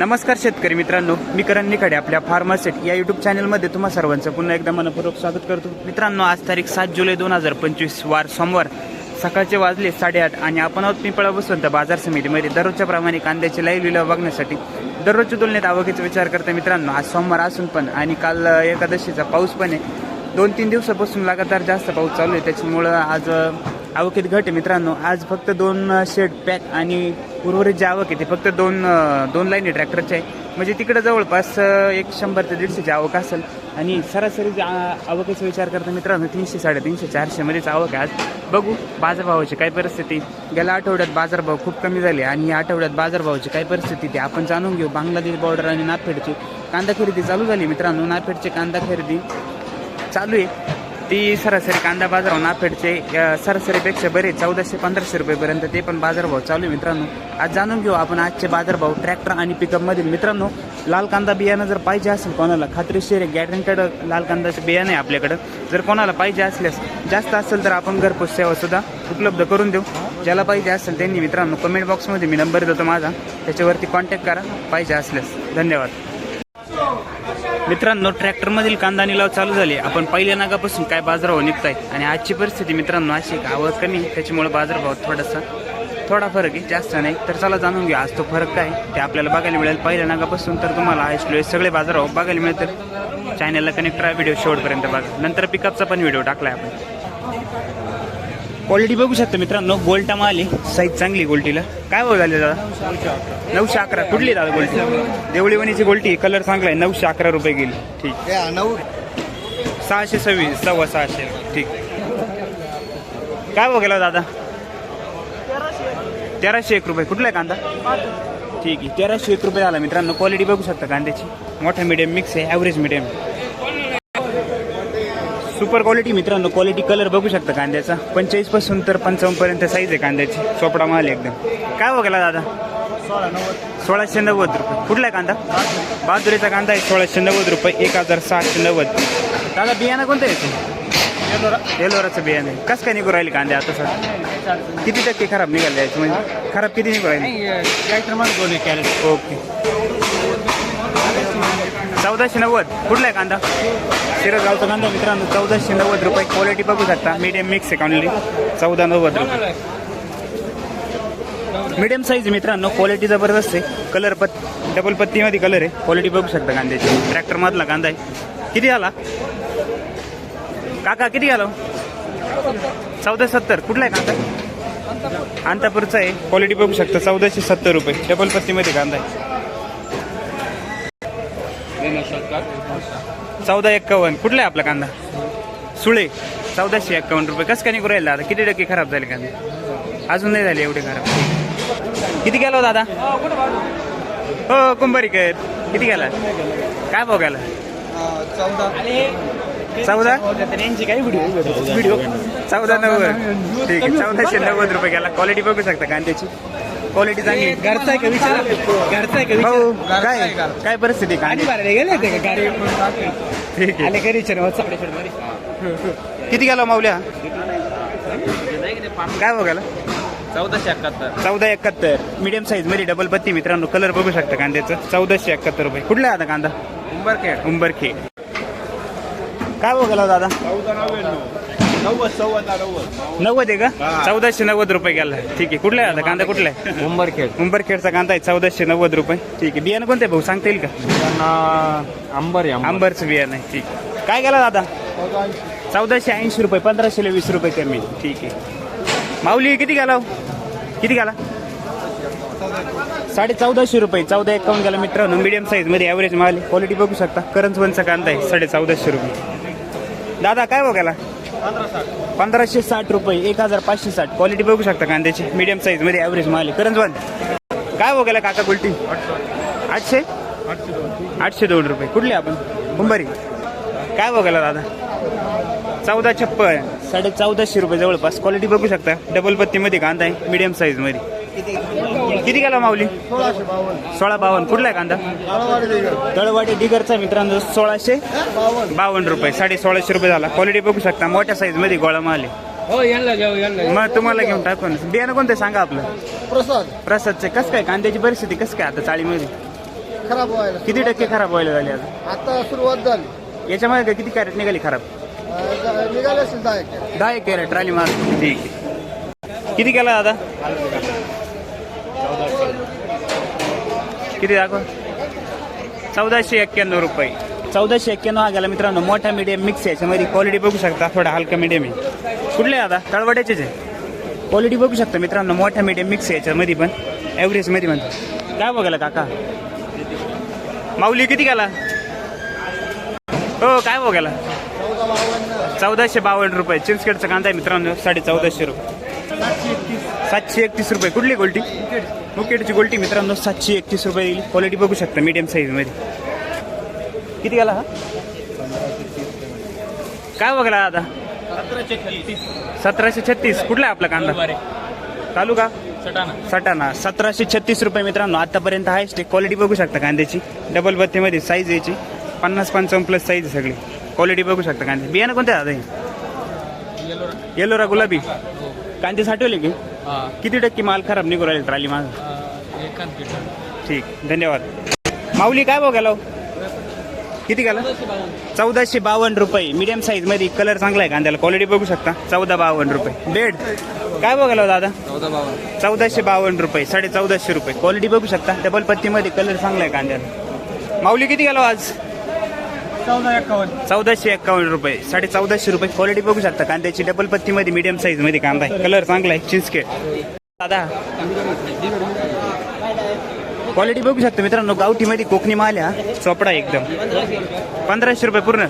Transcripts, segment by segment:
नमस्कार शेतकरी मित्रांनो मी करण निकडे आपल्या फार्मासेट या युट्यूब चॅनलमध्ये तुम्हा सर्वांचं पुन्हा एकदा मनपूर्वक स्वागत करतो. मित्रांनो आज तारीख सात जुलै दोन हजार पंचवीस वार सोमवार सकाळचे वाजले साडेआठ आणि आपण आहोत पिंपळा बसवंत बाजार समितीमध्ये. दररोजच्या प्रमाणे कांद्याचे लाईव्ह लिलाव बघण्यासाठी दररोजच्या तुलनेत आवकीचा विचार करता मित्रांनो आज सोमवार असून पण आणि काल एकादशीचा पाऊस पण आहे. दोन तीन दिवसापासून लगातार जास्त पाऊस चालू आहे त्याच्यामुळं आज आवकीत घट आहे मित्रांनो. आज फक्त दोन शेड पॅक आणि उर्वरित जे आवक आहे ते फक्त दोन दोन दोन लाईनी ट्रॅक्टरचे आहे. म्हणजे तिकडं जवळपास एक शंभर ते दीडशेची आवक असेल. आणि सरासरी जे आ- आवकेचा विचार करता मित्रांनो तीनशे साडेतीनशे चारशेमध्येच आवक आहे आज. बघू बाजारभावाची काय परिस्थिती. गेल्या आठवड्यात बाजारभाव खूप कमी झाले आणि या आठवड्यात बाजारभावाची काय परिस्थिती ते आपण जाणून घेऊ. बांगलादेश बॉर्डर आणि नाफेडची. कांदा खरेदी चालू झाली मित्रांनो. नाफेडची कांदा खरेदी चालू आहे. ती सरासरी कांदा बाजार नाफेडचे सरासरीपेक्षा बरे चौदाशे पंधराशे रुपयेपर्यंत ते पण बाजारभाव चालू आहे मित्रांनो. आज जाणून घेऊ आपण आजचे बाजारभाव ट्रॅक्टर आणि पिकअपमधील. मित्रांनो लाल कांदा बियाणं जर पाहिजे असेल कोणाला खात्रीशीर गॅरंटेड लाल कांद्याचं बियाणं आहे आपल्याकडं. जर कोणाला पाहिजे असल्यास जास्त असेल तर आपण घरपोच सेवा सुद्धा उपलब्ध करून देऊ. ज्याला पाहिजे असेल त्यांनी मित्रांनो कमेंट बॉक्समध्ये मी नंबर देतो माझा. त्याच्यावरती कॉन्टॅक्ट करा पाहिजे असल्यास. धन्यवाद. मित्रांनो ट्रॅक्टरमधील कांदा निलाव चालू झाले. आपण पहिल्या नागापासून काय बाजारभाव आहे आणि आजची परिस्थिती मित्रांनो अशी एक आवड कमी त्याच्यामुळे बाजारभाव थोडासा थोडा फरक आहे जास्त नाही. तर चला जाणून घेऊ आज तो फरक काय ते आपल्याला बघायला मिळेल. पहिल्या नागापासून तर तुम्हाला आज सगळे बाजारभाव बघायला मिळतील. चॅनलला कनेक्ट राहा व्हिडिओ शेवटपर्यंत बघा. नंतर पिकअपचा पण व्हिडिओ टाकलाय आपण. क्वालिटी बघू शकता मित्रांनो. गोल्टा माल आहे. साईज चांगली गोल्टीला काय भाव झाले दादा? नऊशे अकरा. कुठली दादा गोल्टी देवळीवणीची गोल्टी कलर चांगला आहे. नऊशे अकरा रुपये गेली ठीक. नऊ. सहाशे सव्वीस सव्वा सहाशे. ठीक. काय भाव गेला दादा? तेराशे एक रुपये. कुठला आहे कांदा? ठीक आहे. तेराशे एक रुपये झाला मित्रांनो. क्वालिटी बघू शकता कांद्याची. मोठा मिडियम मिक्स आहे. ॲव्हरेज मिडियम सुपर क्वालिटी मित्रांनो क्वालिटी कलर बघू शकता कांद्याचा. पंचेचाळीसपासून तर पंचावन्न पर्यंत साईज आहे कांद्याची. चोपडा माल एकदम. काय गेला दादा? सोळा नव्वद सोळाशे नव्वद रुपये. कुठला आहे कांदा? बहादुरीचा कांदा आहे सोळाशे नव्वद रुपये. एक हजार सहाशे नव्वद. दादा बियाणं कोणतं आहे? एलोराचं बियाणं आहे. कसं काय निघू राहिले कांदे आता सर किती टक्के खराब निघाले म्हणजे खराब किती निघू राहिले? ओके. चौदाशे नव्वद. कुठला आहे कांदा? शिरसगावचा कांदा मित्रांनो. चौदाशे नव्वद रुपये क्वालिटी बघू शकता. मीडियम मिक्स आहे कांदली चौदा नव्वद रुपये. मीडियम साईज मित्रांनो. क्वालिटी जबरदस्त आहे. कलर पत् डबल पत्तीमध्ये कलर आहे. क्वालिटी बघू शकता कांद्याची. ट्रॅक्टर मधला कांदा आहे. किती आला काका किती आला चौदा सत्तर. कुठला आहे कांदा? अंतापूरचा आहे. क्वालिटी बघू शकता. चौदाशे सत्तर रुपये. डबल पत्तीमध्ये कांदा आहे. चौदा एक्कावन्न. कुठला आहे आपला कांदा? सुळे. चौदाशे एक्कावन्न रुपये. कसं काय निघू राहिला आता? किती टक्के खराब झाले कांदे? अजून नाही झाले एवढे खराब. किती गेलो हो दादा? हो कुंभारीकर किती गेला? काय भाव गेला? चौदा? चौदा व्हिडिओ व्हिडिओ चौदा नव्वद. ठीक आहे. चौदाशे नव्वद रुपये गेला. क्वालिटी बघू शकता कांद्याची. क्वालिटी चांगली. घरचा आहे का विचार. घरचा आहे का भाऊ विचार. काय काय परिस्थिती आणि कांदी बारायला गेले होते का? गाडी ठीक आहे. आले मध्ये. किती गेला माऊल्या? काय गेला? चौदाशे एकाहत्तर. चौदा एकाहत्तर. मीडियम साईजमध्ये डबल पत्ती मित्रांनो. कलर बघू शकता कांद्याचं. चौदाशे एकाहत्तर रुपये. कुठला आहे आता कांदा? उंबरखेड. उंबरखे काय गेला दादा? चौदा नव्याण्णव. नव्वद नव्वद. नव्वद आहे का. चौदाशे नव्वद रुपये गेला. ठीक आहे. कुठला आहे आता? कांदा कुठला आहे? उंबरखेड. उंबरखेडचा कांदा आहे. चौदाशे नव्वद रुपये. ठीक आहे. बियाणं कोणतं आहे भाऊ? सांगता येईल का? अंबर आहे आंबरचं बियाणं आहे. ठीक आहे. काय गेला दादा? चौदाशे ऐंशी रुपये. पंधराशे वीस रुपये कमी. ठीक आहे. माऊली किती गेला हो? किती गेला? साडे चौदाशे रुपये. चौदा एकावन्न गेला मित्रांनो. मिडियम साईजमध्ये ॲव्हरेज माल क्वालिटी बघू शकता. करंज वनचा कांदा आहे. साडे चौदाशे रुपये. दादा काय हो गेला? पंधराशे साठ रुपये एक हजार पाचशे साठ. क्वालिटी बघू शकता कांद्याची मिडियम साईजमध्ये ॲव्हरेज माल करंज वन. काय हो गेला काका गुलटी? आठशे? आठशे दोन रुपये. कुठले आपण? मुंबरी काय हो बघायला दादा? चौदा छप्पन. साडे चौदाशे रुपये जवळपास. क्वालिटी बघू शकता. डबल पत्तीमध्ये कांदा आहे मिडियम साईजमध्ये. किती गेला माऊली? सोळा बावन्न. कुठला आहे कांदा? तळवाडी डिगरचा मित्रांनो सोळाशे बावन्न रुपये. साडे सोळाशे रुपये झाला. क्वालिटी बघू शकता. मोठ्या साईजमध्ये गोळा माल आहे. हो यांना जाऊ यांना मग तुम्हाला घेऊन टाकून. बियाणं कोणतं आहे? सांगा आपलं. प्रसाद. प्रसादचे. कसं काय? कांद्याची परिस्थिती कसं काय आता चाळीमध्ये? खराब व्हायला किती टक्के खराब व्हायला झाली आता? आता सुरुवात झाली. याच्यामध्ये काय किती कॅरेट निघाली खराब? निघाले असेल दहा एक दहा एक कॅरेट. ट्रॉली मार ठीक आहे. किती केला दादा? किती दाखव? चौदाशे एक्क्याण्णव रुपये. चौदाशे एक्क्याण्णव हा गेला मित्रांनो. मोठा मीडियम मिक्स आहे. याच्यामध्ये क्वालिटी बघू शकता. थोडा हलका मीडियम आहे. कुठले आहे आता? तळवड्याचेच आहे. क्वालिटी बघू शकता मित्रांनो. मोठा मीडियम मिक्स आहे याच्यामध्ये पण. ॲव्हरेजमध्ये पण. काय बघायला काका? माऊली किती गेला? हो काय बघायला? चौदाशे बावन्न रुपये. चिंचखेडचा कांदा आहे मित्रांनो. साडे चौदाशे रुपये. सातशे एकतीस रुपये. कुठली गोल्टी? मुकेटची गोल्टी मित्रांनो सातशे एकतीस रुपये येईल. क्वालिटी बघू शकता मीडियम साईजमध्ये किती गेला हा? काय बघला आता? सतराशे छत्तीस. कुठला आहे आपला कांदा? तालुका? सटाणा. सतराशे छत्तीस रुपये मित्रांनो आतापर्यंत हायस्ट क्वालिटी बघू शकता कांद्याची. डबल बत्तीमध्ये साईज यायची पन्नास पंचावन्न प्लस साईज आहे सगळी. क्वालिटी बघू शकता कांदे बियाणं कोणते दादा हे? येलोरा गुलाबी. कांदे साठवले की? किती टक्के माल खराब निघू राहिले ट्राली माग ठीक धन्यवाद. माऊली काय बघायला हो? किती गेला? चौदाशे बावन्न. रुपये. मीडियम साईजमध्ये कलर चांगला आहे कांद्याला. क्वालिटी बघू शकता. चौदा बावन्न रुपये. बेड काय बघायला दादा? चौदाशे बावन्न रुपये. साडे चौदाशे रुपये. क्वालिटी बघू शकता. डबल पत्तीमध्ये कलर चांगला आहे कांद्याला. माऊली किती गेलो आज? चौदा चौदाशे एक्कावन्न रुपये. साडे चौदाशे रुपये क्वालिटी बघू शकता. कांद्याची डबल पत्तीमध्ये मीडियम साईजमध्ये कांदा आहे. कलर चांगला आहे. चिंचकेट दादा. क्वालिटी बघू शकता मित्रांनो. गावठीमध्ये कोकणी माल आहे हा. चोपडा एकदम. पंधराशे रुपये पूर्ण.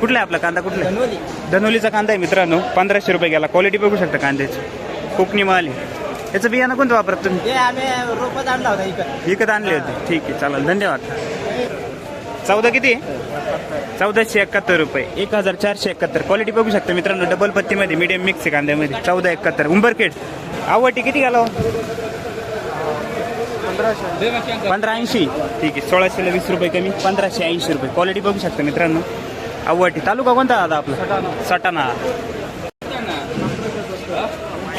कुठला आहे आपला कांदा? कुठला आहे? धनोलीचा कांदा आहे मित्रांनो. पंधराशे रुपये गेला. क्वालिटी बघू शकता कांद्याची. कोकणी माल आहे. याचं बियाणं कोणतं वापरत तुम्ही? हे विकत आणले होते. ठीक आहे. चालेल. धन्यवाद. चौदा किती आहे? चौदाशे एकाहत्तर रुपये. एक हजार चारशे एकाहत्तर. क्वालिटी बघू शकता मित्रांनो डबल पत्तीमध्ये मीडियम मिक्स कांद्यामध्ये. चौदा एकाहत्तर. उंबरखेड. आवटी किती घाला हो? पंधरा ऐंशी ठीक आहे सोळाशेला वीस रुपये कमी. पंधराशे ऐंशी रुपये. क्वालिटी बघू शकता मित्रांनो. आवटी. तालुका कोणता दादा आपला? सटाणा.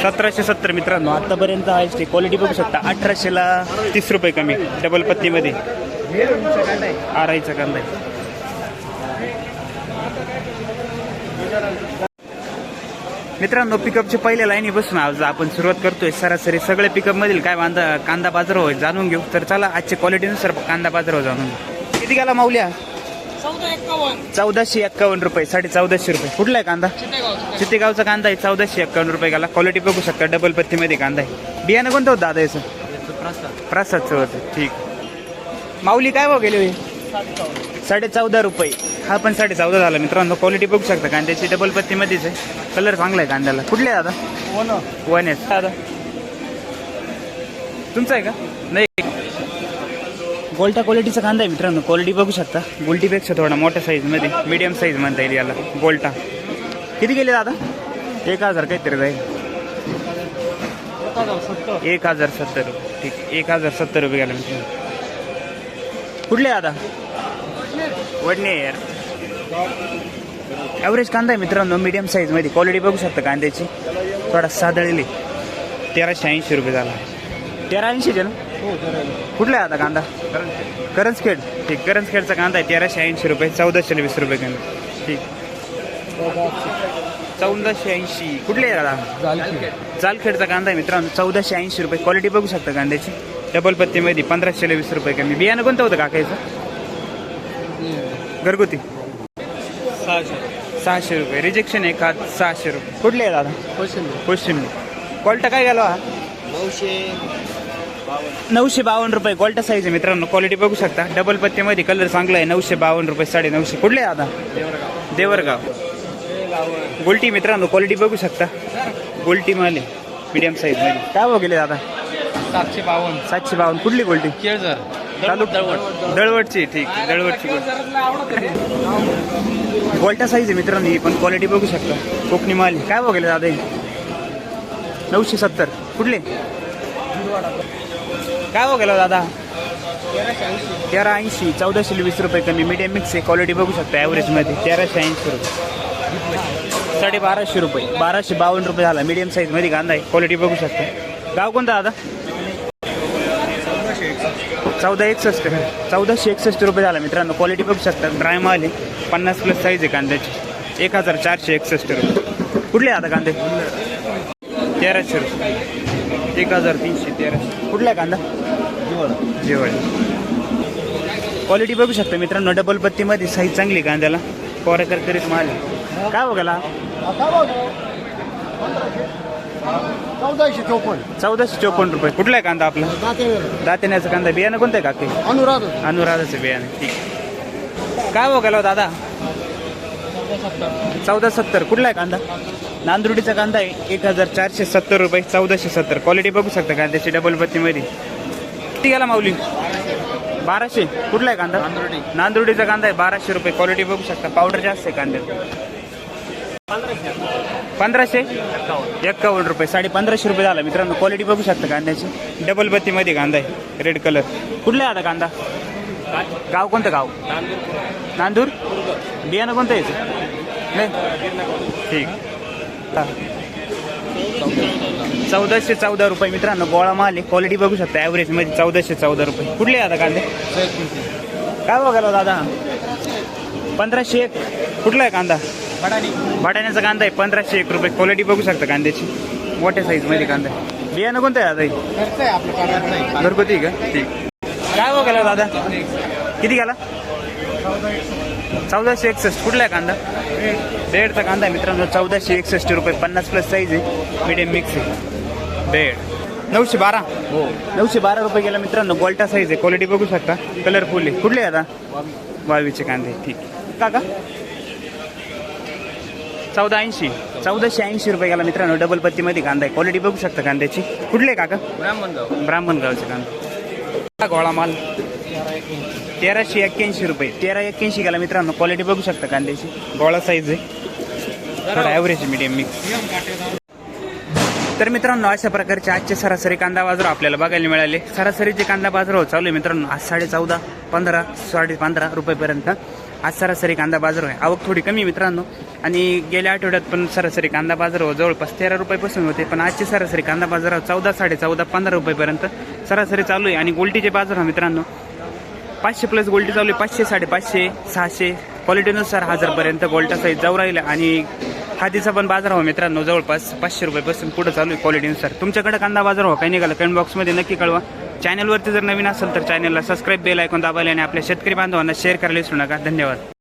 सतराशे सत्तर मित्रांनो आतापर्यंत आहे. क्वालिटी बघू शकता. अठराशेला तीस रुपये कमी. डबल पत्तीमध्ये. आराईचा कांदा आहे. मित्रांनो पिकअपच्या पहिल्या लाईनी बसून आज आपण सुरुवात करतोय. सरासरी सगळे पिकअप मधील काय कांदा कांदा बाजार होय जाणून घेऊ. तर चला आजच्या क्वालिटीनुसार कांदा बाजार जाणून घेऊ. किती गेला माऊल्या? चौदाशे एक्कावन्न रुपये साडे चौदाशे रुपये. कुठला आहे कांदा? चितेगावचा कांदा आहे चौदाशे एक्कावन्न रुपये गेला. क्वालिटी बघू शकता डबल पत्तीमध्ये कांदा आहे. बियाणं कोणतं होतं दादा याचं? प्रसादचं होतं. ठीक. माऊली काय भाव गेले साडे चौदा रुपये. हा पण साडे चौदा झाला मित्रांनो. क्वालिटी बघू शकता कांद्याची डबल पत्तीमध्येच आहे. कलर चांगला आहे कांद्याला. कुठले दादा? वन. एस दादा. तुमचा आहे का? नाही. गोल्टा क्वालिटीचा कांदा आहे मित्रांनो. क्वालिटी बघू शकता. गोल्टीपेक्षा थोडा मोठ्या साईजमध्ये मीडियम साईज म्हणता येईल याला. गोल्टा किती गेले दादा? एक हजार काहीतरी जाईल. एक हजार सत्तर. रुपये ठीक. एक हजार सत्तर रुपये गेला मित्रांनो. कुठले दादा? वडणे यार ॲव्हरेज कांदा आहे मित्रांनो मीडियम साईजमध्ये क्वालिटी बघू शकता कांद्याची. थोडा सादळलेली. तेराशे ऐंशी रुपये झाला. तेरा ऐंशीचे ना? कुठला आहे आता कांदा? करंजखेड. ठीक करंजखेडचा कांदा आहे. तेराशे ऐंशी रुपये चौदाशे वीस रुपये कमी ठीक. चौदाशे ऐंशी. कुठले आहे दादा जालखेडचा कांदा आहे मित्रांनो. चौदाशे ऐंशी रुपये. क्वालिटी बघू शकता कांद्याची. डबल पत्तीमध्ये पंधराशे वीस रुपये कमी. बियाणं कोणतं होतं काकायचं? घरगुती? सहाशे रुपये. रिजेक्शन एक हात सहाशे रुपये. कुठले आहे दादा? क्वेश्चन क्वालिटा काय गेलो? हा नऊशे बावन्न रुपये. क्वालिटा साईज आहे मित्रांनो. क्वालिटी बघू शकता. डबल पत्त्यामध्ये कलर चांगला आहे. नऊशे बावन्न रुपये साडे नऊशे. कुठले आहे आता देवरगाव. गोल्टी मित्रांनो क्वालिटी बघू शकता. गोल्टी माल आहे मीडियम साईजमध्ये. काय भाव गेले दादा सातशे बावन्न. सातशे बावन्न. कुठली गोल्टी केळझर. दळवटची ठीक दळवटची गोल्टा साईज आहे मित्रांनो ही पण क्वालिटी बघू शकता. कोकणी माल आहे. काय बघायला दादा नऊशे सत्तर. कुठले? काय बघायला दादा? तेरा ऐंशी. चौदाशे वीस रुपये कमी. मीडियम मिक्स आहे. क्वालिटी बघू शकता ॲव्हरेजमध्ये तेराशे ऐंशी रुपये. साडे बाराशे रुपये. बाराशे बावन्न रुपये झाला. मीडियम साईजमध्ये कांदा आहे. क्वालिटी बघू शकता. गाव कोणता दादा? चौदा एकसष्ट चौदाशे एकसष्ट रुपये झाला मित्रांनो. क्वालिटी बघू शकता. ड्राय माल आहे. पन्नास प्लस साईज आहे कांद्याची. एक हजार चारशे एकसष्ट रुपये. कुठले आता कांदे? तेराशे रुपये. एक हजार तीनशे तेराशे. कुठला आहे कांदा? जेवळ क्वालिटी बघू शकता मित्रांनो. डबल पत्तीमध्ये साईज चांगली कांद्याला. कोरा करीत माल काय बघायला चौदाशे चौपन्न. चौदाशे चोपन्न रुपये. कुठला आहे कांदा आपला? दातेण्याचा कांदा. बियाणं कोणतं आहे काकी? अनुराध. अनुराधाचं बियाणं. ठीक काय हो गेलो दादा? चौदा सत्तर कुठला आहे कांदा? नांदुर्डीचा कांदा आहे. एक हजार चारशे सत्तर रुपये. चौदाशे सत्तर. क्वालिटी बघू शकता कांद्याची डबल पत्तीमध्ये. किती गेला माऊली? बाराशे. कुठला आहे कांदा? नांदुर्डीचा कांदा आहे. बाराशे रुपये. क्वालिटी बघू शकता. पावडर जास्त आहे कांद्यात. पंधराशे. एक्कावन्न रुपये. साडे पंधराशे रुपये झाला. मित्रांनो क्वालिटी बघू शकता कांद्याची डबल बत्तीमध्ये कांदा आहे. रेड कलर कुठला आहे आता कांदा? गाव कोणतं गाव? नांदूर. बियाणं कोणतं यायचं नाही? ठीक. चौदाशे चौदा रुपये मित्रांनो गोळा माल आहे. क्वालिटी बघू शकता ॲव्हरेजमध्ये चौदाशे चौदा रुपये. कुठले आता कांदे? काय बघायला दादा? पंधराशे एक. कुठला आहे कांदा? भाड्याण्याचा कांदा आहे पंधराशे एक रुपये. क्वालिटी बघू शकता कांद्याची. मोठ्या साईजमध्ये कांदा आहे. बियाणं कोणतं आहे हे? नाही घरगुती का? ठीक. काय हो गेला दादा? किती गेला चौदाशे एकसष्ट. कुठला आहे कांदा? बेडचा कांदा आहे मित्रांनो. चौदाशे एकसष्ट रुपये. पन्नास प्लस साईज आहे. मिडियम मिक्स आहे. बेड. नऊशे बारा. हो. नऊशे बारा रुपये गेला मित्रांनो. गोल्टा साईज आहे. क्वालिटी बघू शकता. कलरफुल आहे. कुठले आहे आता? बावीसचे कांदे. ठीक. काका? चौदा ऐंशी चौदाशे ऐंशी रुपये गेला मित्रांनो डबल पत्तीमध्ये कांदा आहे. क्वालिटी बघू शकता कांद्याची. कुठले काका? ब्राह्मणगाव. ब्राह्मणगावचे कांदा. गोळा माल. तेराशे एक्क्याऐंशी रुपये. तेरा एक्क्याऐंशी गेला मित्रांनो. क्वालिटी बघू शकता कांद्याची. गोळा साईज आहे. थोडा ॲव्हरेज मिडियम मिक्स तर मित्रांनो अशा प्रकारचे आजचे सरासरी कांदा बाजार आपल्याला बघायला मिळाले. सरासरीचे कांदा बाजार चालू आहे मित्रांनो. आज साडे चौदा पंधरा साडे पंधरा रुपयेपर्यंत. आज सरासरी कांदा बाजार आहे आवक थोडी कमी मित्रांनो. आणि गेल्या आठवड्यात पण सरासरी कांदा बाजार हो, जवळपास तेरा रुपयापासून होते. पण आजची सरासरी कांदा बाजार हो, चौदा साडे चौदा पंधरा रुपयेपर्यंत सरासरी चालू आहे. आणि गोल्टीचे बाजार हा मित्रांनो. पाचशे प्लस गोल्टी चालू आहे. पाचशे साडेपाचशे सहाशे. क्वालिटीनुसार हजारपर्यंत गोल्टा साईज जाऊ राहिला आणि खादीचा पण बाजार हो मित्रांनो जवळपास पाचशे रुपयापासून पुढे चालू आहे क्वालिटीनुसार. तुमच्याकडे कांदा बाजार हो काही निघाला कमेंट बॉक्समध्ये नक्की कळवा. चॅनलवरती जर नवीन असेल तर चॅनलला सबस्क्राईब बेल ऐकून दाबायला आणि आपल्या शेतकरी बांधवांना शेअर करायला विसरू नका. धन्यवाद.